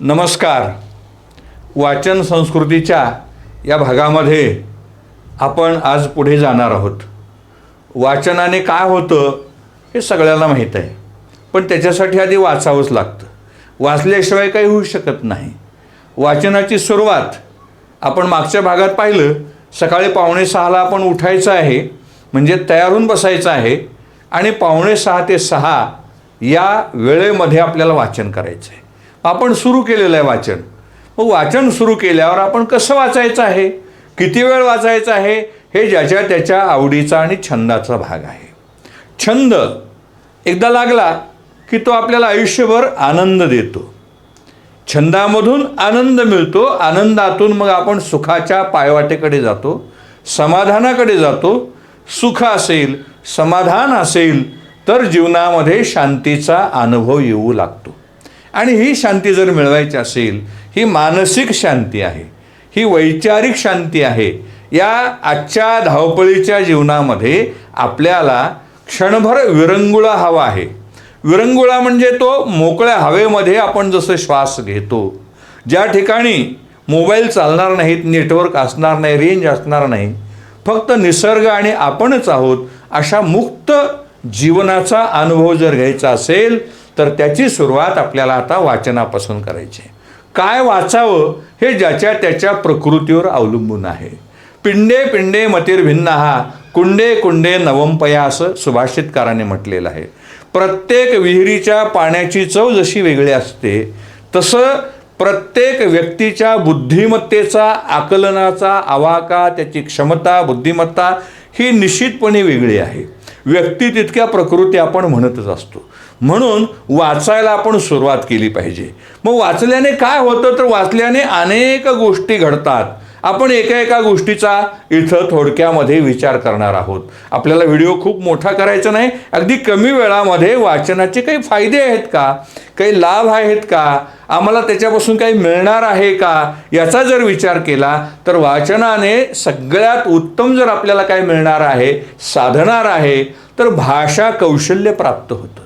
नमस्कार. वाचन संस्कृतीच्या या भागामध्ये आपण आज पुढे जाणार आहोत. वाचनाने काय होतं हे सगळ्यांना माहीत आहे. पण त्याच्यासाठी आधी वाचावंच लागतं. वाचल्याशिवाय काही होऊ शकत नाही. वाचनाची सुरुवात आपण मागच्या भागात पाहिलं. सकाळी पावणे सहाला आपण उठायचं आहे. म्हणजे तयार होऊन बसायचं आहे. आणि पावणे सहा ते सहा या वेळेमध्ये आपल्याला वाचन करायचं आहे आपण सुरू केलेलं आहे वाचन. मग वाचन सुरू केल्यावर आपण कसं वाचायचं आहे? किती वेळ वाचायचं आहे? हे ज्याच्या त्याच्या आवडीचा आणि छंदाचा भाग आहे. छंद एकदा लागला की तो आपल्याला आयुष्यभर आनंद देतो. छंदामधून आनंद मिळतो. आनंदातून मग आपण सुखाच्या पायवाटेकडे जातो. समाधानाकडे जातो. सुख असेल समाधान असेल तर जीवनामध्ये शांतीचा अनुभव येऊ लागतो. आणि ही शांती जर मिळवायची असेल ही मानसिक शांती आहे ही वैचारिक शांती आहे या आजच्या धावपळीच्या जीवनामध्ये आपल्याला क्षणभर विरंगुळा हवा आहे. विरंगुळा म्हणजे तो मोकळ्या हवेमध्ये आपण जसं श्वास घेतो ज्या ठिकाणी मोबाईल चालणार नाहीत नेटवर्क असणार नाही रेंज असणार नाही फक्त निसर्ग आणि आपणच आहोत अशा मुक्त जीवनाचा अनुभव जर घ्यायचा असेल तर त्याची सुरुवात आपल्याला आता वाचनापासून करायची आहे. काय वाचावं हे ज्याच्या त्याच्या प्रकृतीवर अवलंबून आहे. पिंडे पिंडे मतिर्भिन्न हा कुंडे कुंडे नवंपया असं सुभाषितकाराने म्हटलेलं आहे. प्रत्येक विहिरीच्या पाण्याची चव जशी वेगळी असते तसं प्रत्येक व्यक्तीच्या बुद्धिमत्तेचा आकलनाचा आवाका त्याची क्षमता बुद्धिमत्ता ही निश्चितपणे वेगळी आहे. व्यक्ती तितक्या प्रकृती आपण म्हणतच असतो. म्हणून वाचायला आपण सुरुवात केली पाहिजे. मग वाचल्याने काय होतं? तर वाचल्याने अनेक गोष्टी घडतात. आपण एका एका गोष्टीचा इथं थोडक्यामध्ये विचार करणार आहोत. आपल्याला व्हिडिओ खूप मोठा करायचा नाही. अगदी कमी वेळामध्ये वाचनाचे काही फायदे आहेत का? काही लाभ आहेत का? आम्हाला त्याच्यापासून काही मिळणार आहे का? याचा जर विचार केला तर वाचनाने सगळ्यात उत्तम जर आपल्याला काय मिळणार आहे साधणार आहे तर भाषा कौशल्य प्राप्त होतं.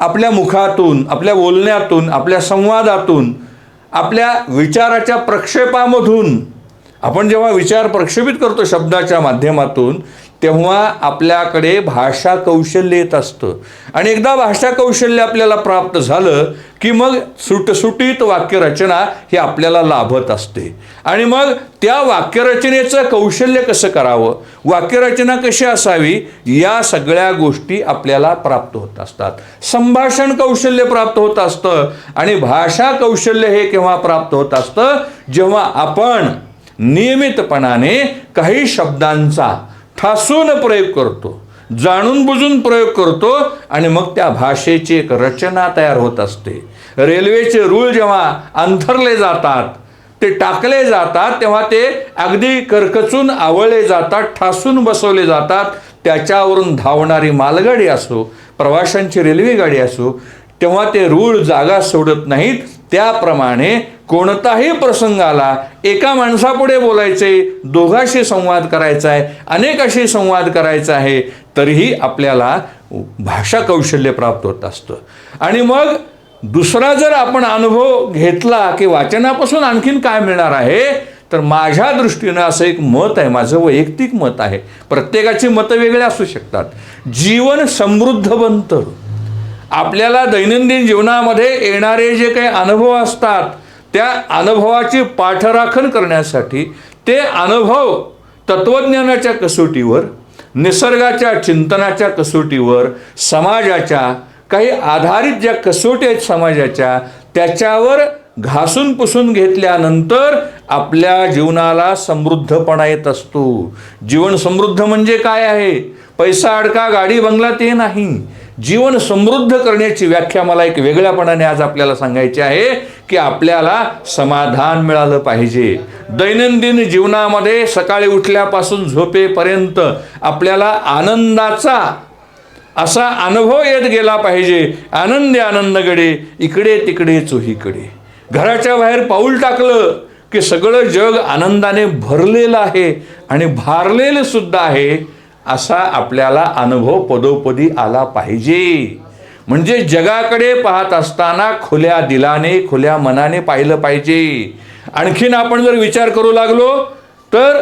आपल्या मुखातून आपल्या बोलण्यातून आपल्या संवादातून आपल्या विचाराच्या प्रक्षेपामधून आपण जेव्हा विचार प्रक्षेपित करतो शब्दाच्या माध्यमातून तेव्हा आपल्याकडे भाषा कौशल्य येत असतं. आणि एकदा भाषा कौशल्य आपल्याला प्राप्त झालं की मग सुटसुटीत वाक्यरचना ही आपल्याला लाभत असते. आणि मग त्या वाक्यरचनेचं कौशल्य कसं करावं? वाक्यरचना कशी असावी? या सगळ्या गोष्टी आपल्याला प्राप्त होत असतात. संभाषण कौशल्य प्राप्त होत असतं आणि भाषा कौशल्य हे केव्हा प्राप्त होत असतं? जेव्हा आपण नियमितपणाने काही शब्दांचा ठासून प्रयोग करतो जाणून बुजून प्रयोग करतो आणि मग त्या भाषेची एक रचना तयार होत असते. रेल्वेचे रूळ जेव्हा अंथरले जातात ते टाकले जातात तेव्हा ते अगदी करकचून आवळले जातात ठासून बसवले जातात. त्याच्यावरून धावणारी मालगाडी असो प्रवाशांची रेल्वे गाडी असो तेव्हा ते रूळ जागा सोडत नाहीत. त्याप्रमाणे कोणताही प्रसंग आला एका माणसापुढे बोलायचे दोघाशी संवाद करायचा आहे अनेकाशी संवाद करायचा आहे तरीही आपल्याला भाषा कौशल्य प्राप्त होत असतं. आणि मग दुसरा जर आपण अनुभव घेतला की वाचनापासून आणखीन काय मिळणार आहे तर माझ्या दृष्टीनं असं एक मत आहे माझं वैयक्तिक मत आहे. प्रत्येकाची मतं वेगळी असू शकतात. जीवन समृद्ध बनतं. आपल्याला दैनंदिन जीवनामध्ये येणारे जे काही अनुभव असतात त्या अनुभवाची पाठराखण करण्यासाठी ते अनुभव तत्त्वज्ञानाच्या कसोटीवर निसर्गाच्या चिंतनाच्या कसोटीवर समाजाच्या काही आधारित ज्या कसोटी आहेत समाजाच्या त्याच्यावर घासून पुसून घेतल्यानंतर आपल्या जीवनाला समृद्धपणा येत असतो. जीवन समृद्ध म्हणजे काय आहे? पैसा अडका गाडी बंगला ते नाही. जीवन समृद्ध करण्याची व्याख्या मला एक वेगळ्यापणाने आज आपल्याला सांगायची आहे की आपल्याला समाधान मिळालं पाहिजे. दैनंदिन जीवनामध्ये सकाळी उठल्यापासून झोपेपर्यंत आपल्याला आनंदाचा असा अनुभव येत गेला पाहिजे. आनंदी आनंदगडे इकडे तिकडे चोहीकडे. घराच्या बाहेर पाऊल टाकलं की सगळं जग आनंदाने भरलेलं आहे आणि भारलेलं सुद्धा आहे. असा आपल्याला अनुभव पदोपदी आला पाहिजे. म्हणजे जगाकडे पाहत असताना खुल्या दिलाने खुल्या मनाने पाहिलं पाहिजे. आणखीन आपण जर विचार करू लागलो तर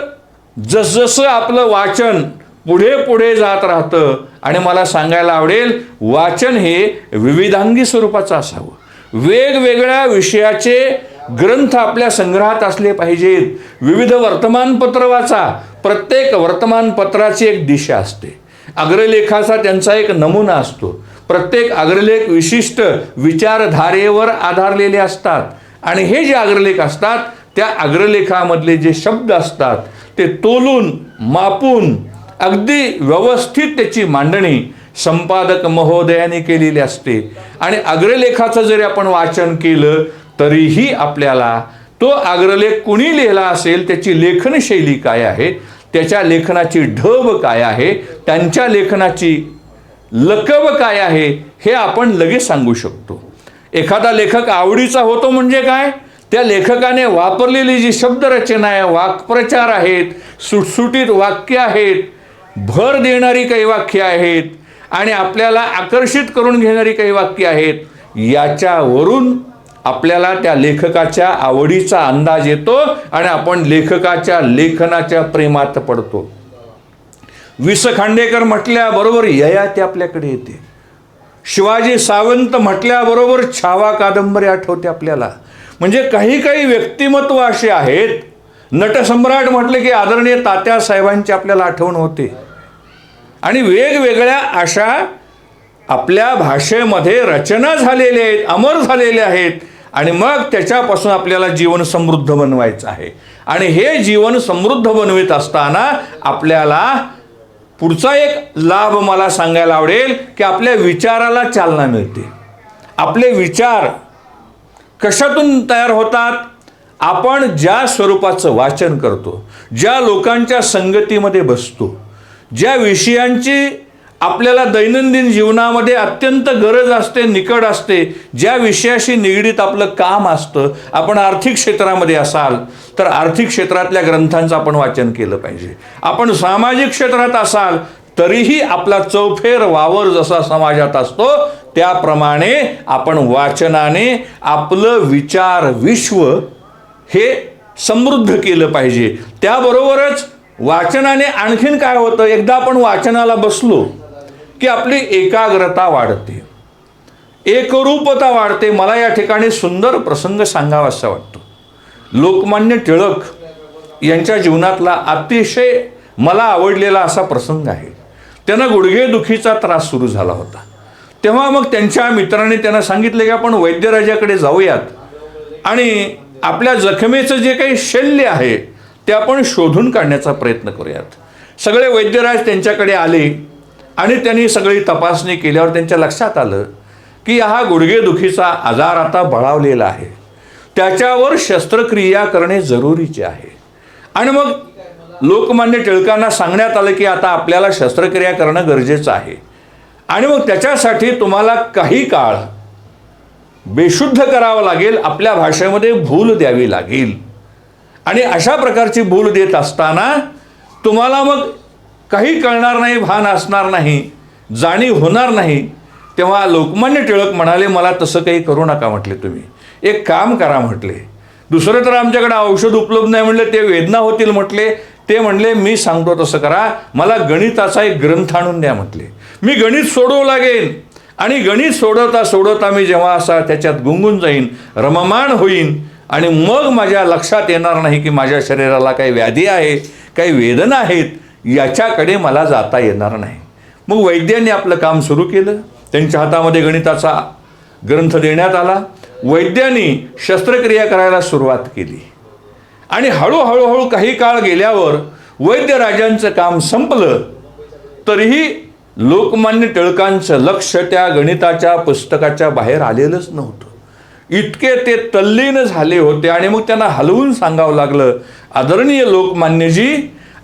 जसजसं आपलं वाचन पुढे पुढे जात राहतं आणि मला सांगायला आवडेल वाचन हे विविधांगी स्वरूपाचं असावं. वेगवेगळ्या विषयाचे ग्रंथ आपल्या संग्रहात असले पाहिजेत. विविध वर्तमानपत्र वाचा. प्रत्येक वर्तमानपत्राची एक दिशा असते. अग्रलेखाचा त्यांचा एक नमुना असतो. प्रत्येक अग्रलेख विशिष्ट विचारधारेवर आधारलेले असतात. आणि हे जे अग्रलेख असतात त्या अग्रलेखामधले जे शब्द असतात ते तोलून मापून अगदी व्यवस्थित त्याची मांडणी संपादक महोदयाने केलेली असते. आणि अग्रलेखाचं जरी आपण वाचन केलं तरीही आपल्याला तो अग्रलेख कुणी लिहिला असेल त्याची लेखनशैली काय आहे त्याच्या लेखनाची ढब काय आहे? त्यांच्या लेखनाची लकब काय आहे? हे आपण लगेच सांगू शकतो. एखादा लेखक आवडीचा होतो म्हणजे काय? त्या लेखकाने वापरलेली जी शब्दरचना आहे वाक्प्रचार आहेत सुटसुटीत वाक्य आहेत भर देणारी काही वाक्य आहेत आणि आपल्याला आकर्षित करून घेणारी काही वाक्य आहेत याच्यावरून आपल्याला त्या लेखकाच्या आवडीचा अंदाज येतो आणि आपण लेखकाच्या लेखनाच्या प्रेमात पडतो. वि स खांडेकर म्हटल्याबरोबर ययाती आपल्याकडे येते. शिवाजी सावंत म्हटल्याबरोबर छावा कादंबरी आठवते आपल्याला. म्हणजे काही काही व्यक्तिमत्व असे आहेत. नटसम्राट म्हटले की आदरणीय तात्या साहेबांची आपल्याला आठवण होते. आणि वेगवेगळ्या अशा आपल्या भाषेमध्ये रचना झालेल्या आहेत अमर झालेल्या आहेत. आणि मग त्याच्यापासून आपल्याला जीवन समृद्ध बनवायचं आहे. आणि हे जीवन समृद्ध बनवित असताना आपल्याला पुढचा एक लाभ मला सांगायला आवडेल की आपल्या विचाराला चालना मिळते. आपले विचार कशातून तयार होतात? आपण ज्या स्वरूपाचं वाचन करतो ज्या लोकांच्या संगतीमध्ये बसतो ज्या विषयांची आपल्याला दैनंदिन जीवनामध्ये अत्यंत गरज असते निकड असते. ज्या विषयाशी निगडीत आपलं काम असतं आपण आर्थिक क्षेत्रामध्ये असाल तर आर्थिक क्षेत्रातल्या ग्रंथांचं आपण वाचन केलं पाहिजे. आपण सामाजिक क्षेत्रात असाल तरीही आपला चौफेर वावर जसा समाजात असतो त्याप्रमाणे आपण वाचनाने आपलं विचार विश्व हे समृद्ध केलं पाहिजे. त्याबरोबरच वाचनाने आणखीन काय होतं? एकदा आपण वाचनाला बसलो की आपली एकाग्रता वाढते. एकरूपता वाढते. मला या ठिकाणी सुंदर प्रसंग सांगावा असा वाटतो. लोकमान्य टिळक यांच्या जीवनातला अतिशय मला आवडलेला असा प्रसंग आहे. त्यांना गुडघेदुखीचा त्रास सुरू झाला होता. तेव्हा मग त्यांच्या मित्रांनी त्यांना सांगितले की आपण वैद्यराजाकडे जाऊयात. आणि आपल्या जखमेचं जे काही शल्य आहे ते आपण शोधून काढण्याचा प्रयत्न करूयात. सगळे वैद्यराज त्यांच्याकडे आले. आणि त्यांनी सगळी तपासणी केल्यावर त्यांच्या लक्षात आलं की हा गुडघेदुखीचा आजार आता बळावलेला आहे. त्याच्यावर शस्त्रक्रिया करणे जरुरीचे आहे. आणि मग लोकमान्य टिळकांना सांगण्यात आलं की आता आपल्याला शस्त्रक्रिया करणं गरजेचं आहे. आणि मग त्याच्यासाठी तुम्हाला काही काळ बेशुद्ध करावं लागेल आपल्या भाषेमध्ये भूल द्यावी लागेल. आणि अशा प्रकारची भूल देत असताना तुम्हाला मग काही कळणार नाही भान असणार नाही जाणीव होणार नाही. तेव्हा लोकमान्य टिळक म्हणाले मला तसं काही करू नका म्हटले तुम्ही. एक काम करा म्हटले. दुसरं तर आमच्याकडे औषध उपलब्ध नाही म्हटले ते वेदना होतील म्हटले. ते म्हणले मी सांगतो तसं करा. मला गणिताचा एक ग्रंथ आणून द्या म्हटले. मी गणित सोडवू लागेन. आणि गणित सोडवता सोडवता मी जेव्हा असा त्याच्यात गुंगून जाईन रममाण होईन आणि मग माझ्या लक्षात येणार नाही की माझ्या शरीराला काही व्याधी आहे काही वेदना आहेत याच्याकडे मला जाता येणार नाही. मग वैद्यांनी आपलं काम सुरू केलं. त्यांच्या हातामध्ये गणिताचा ग्रंथ देण्यात आला. वैद्यांनी शस्त्रक्रिया करायला सुरुवात केली. आणि हळूहळूहळू काही काळ गेल्यावर वैद्यराजांचं काम संपलं. तरीही लोकमान्य टिळकांचं लक्ष त्या गणिताच्या पुस्तकाच्या बाहेर आलेलंच नव्हतं. इतके ते तल्लीन झाले होते आणि मग त्यांना हलवून सांगावं लागलं आदरणीय लोकमान्यजी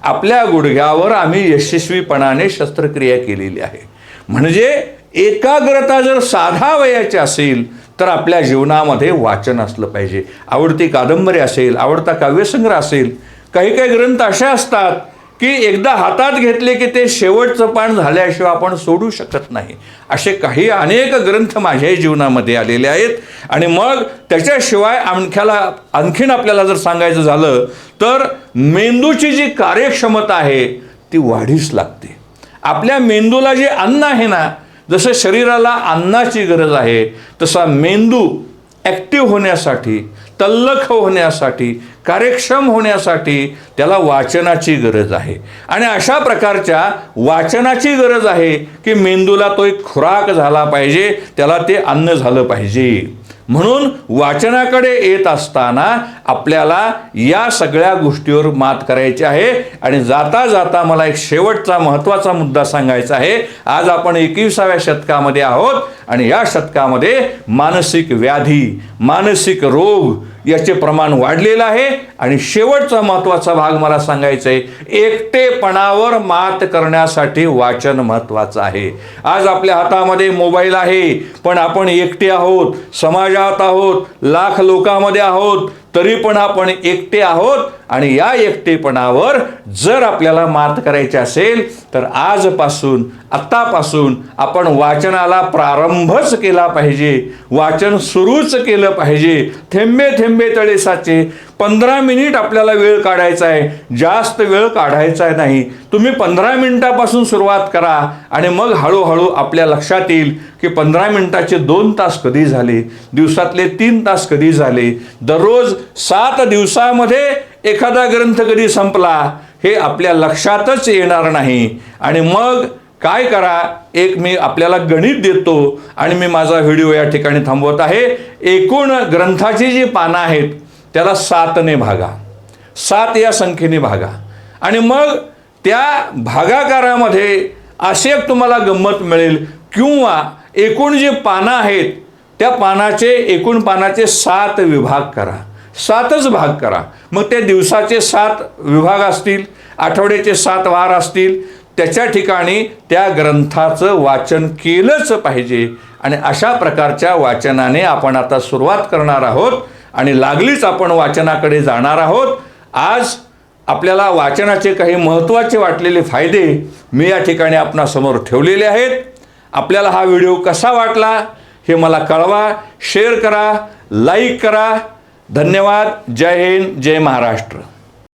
आपल्या गुडघ्यावर आम्ही यशस्वीपणाने शस्त्रक्रिया केलेली आहे. म्हणजे एकाग्रता जर साधा वयाची असेल तर आपल्या जीवनामध्ये वाचन असलं पाहिजे. आवडती कादंबरी असेल आवडता काव्यसंग्रह असेल काही काही ग्रंथ असे असतात की एकदा हातात घेतले की ते शेवटचं पान झाल्याशिवाय आपण सोडू शकत नाही. असे काही अनेक ग्रंथ माझ्याही जीवनामध्ये आलेले आहेत. आणि मग त्याच्याशिवाय आणख्याला आणखीन आपल्याला जर सांगायचं झालं तर मेंदूची जी कार्यक्षमता आहे ती वाढीस लागते. आपल्या मेंदूला जे अन्न आहे ना जसं शरीराला अन्नाची गरज आहे तसा मेंदू ॲक्टिव्ह होण्यासाठी तल्लख होण्यासाठी कार्यक्षम होण्यासाठी त्याला वाचनाची गरज आहे. आणि अशा प्रकारच्या वाचनाची गरज आहे की मेंदूला तो एक खुराक झाला पाहिजे त्याला ते अन्न झालं पाहिजे. म्हणून वाचनाकडे येत असताना आपल्याला या सगळ्या गोष्टीवर मात करायची आहे. आणि जाता जाता मला एक शेवटचा महत्त्वाचा मुद्दा सांगायचा आहे. आज आपण एकविसाव्या शतकामध्ये आहोत. आणि या शतकामध्ये मानसिक व्याधी मानसिक रोग याचे प्रमाण वाढलेलं आहे. आणि शेवटचा महत्त्वाचा भाग मला सांगायचा आहे एकटेपणावर मात करण्यासाठी वाचन महत्त्वाचं आहे. आज आपल्या हातामध्ये मोबाईल आहे पण आपण एकटे आहोत समाजात आहोत लाख लोकांमध्ये आहोत तरी पण आपण एकटे आहोत आणि या एकटेपणावर जर आपल्याला मात करायची असेल तर आजपासून आत्तापासून आपण वाचनाला प्रारंभच केला पाहिजे. वाचन सुरूच केलं पाहिजे. थेंबे थेंबे तळेसाचे पंधरा मिनिट आपल्याला वेळ काढायचा आहे. जास्त वेळ काढायचा नाही. तुम्ही पंधरा मिनिटापासून सुरुवात करा आणि मग हळूहळू आपल्या लक्षात येईल की पंधरा मिनिटाचे दोन तास कधी झाले? दिवसातले तीन तास कधी झाले? दररोज सात दिवसामध्ये एखादा ग्रंथ कधी संपला? हे आपल्या लक्षातच येणार नाही. आणि मग काय करा? एक मी आपल्याला गणित देतो आणि मी माझा व्हिडिओ या ठिकाणी थांबवत आहे. एकूण ग्रंथाची जी पानं आहेत त्याला सातने भागा. सात या संख्येने भागा. आणि मग त्या भागाकारामध्ये असे एक तुम्हाला गंमत मिळेल किंवा एकूण जी पानं आहेत त्या पानाचे एकूण पानाचे सात विभाग करा. सातच भाग करा. मग ते दिवसाचे सात विभाग असतील आठवड्याचे सात वार असतील त्याच्या ठिकाणी त्या ग्रंथाचं वाचन केलंच पाहिजे. आणि अशा प्रकारच्या वाचनाने आपण आता सुरुवात करणार आहोत. आणि लागलीच आपण वाचनाकडे जाणार आहोत. आज आपल्याला वाचनाचे काही महत्त्वाचे वाटलेले फायदे मी या ठिकाणी आपणासमोर ठेवलेले आहेत. आपल्याला हा व्हिडिओ कसा वाटला हे मला कळवा शेअर करा लाईक करा. धन्यवाद. जय हिंद जय महाराष्ट्र.